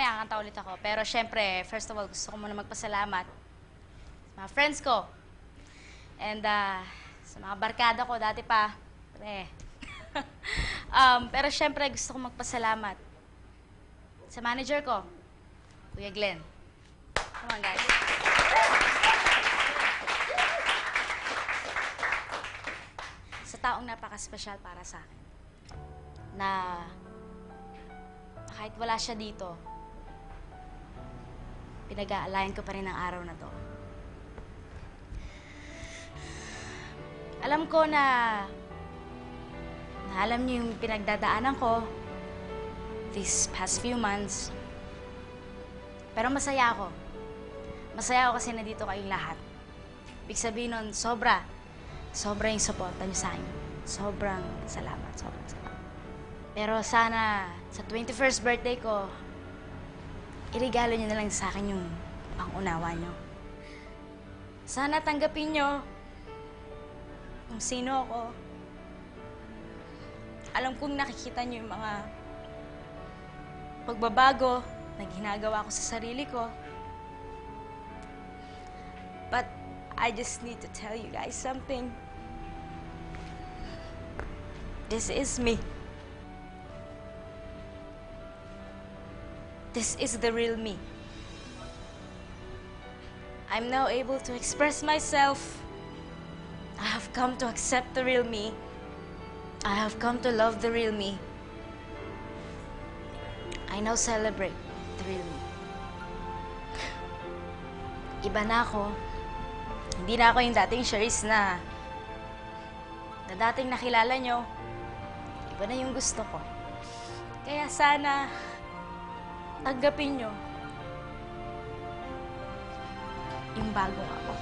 mamaya kakanta ulit ako. Pero syempre, first of all, gusto ko muna magpasalamat sa mga friends ko. And ah, sa mga barkada ko dati pa. Pre. um, pero syempre, gusto ko magpasalamat sa manager ko, Kuya Glenn. Come on, guys. Sa taong napaka-special para sa akin. Na kahit wala siya dito, pinag-aalayan ko pa rin ang araw na to. Alam ko na, na alam niyo yung pinagdadaanan ko these past few months. Pero masaya ako. Masaya ako kasi nandito kayong lahat. Ibig sabihin nun, sobra. Sobra yung suporta niyo sa akin. Sobrang salamat, sobrang salamat. Pero sana, sa 21st birthday ko, irigalo niyo na lang sa akin yung pangunawa niyo. Sana tanggapin niyo kung sino ako. Alam kong nakikita niyo yung mga pagbabago na ginagawa ko sa sarili ko. But I just need to tell you guys something. This is me. This is the real me. I'm now able to express myself. I have come to accept the real me. I have come to love the real me. I now celebrate the real me. Iba na ako. Hindi na ako yung dating Charisse na na dating nakilala nyo. Iba na yung gusto ko. Kaya sana tanggapin nyo yung bagong ako.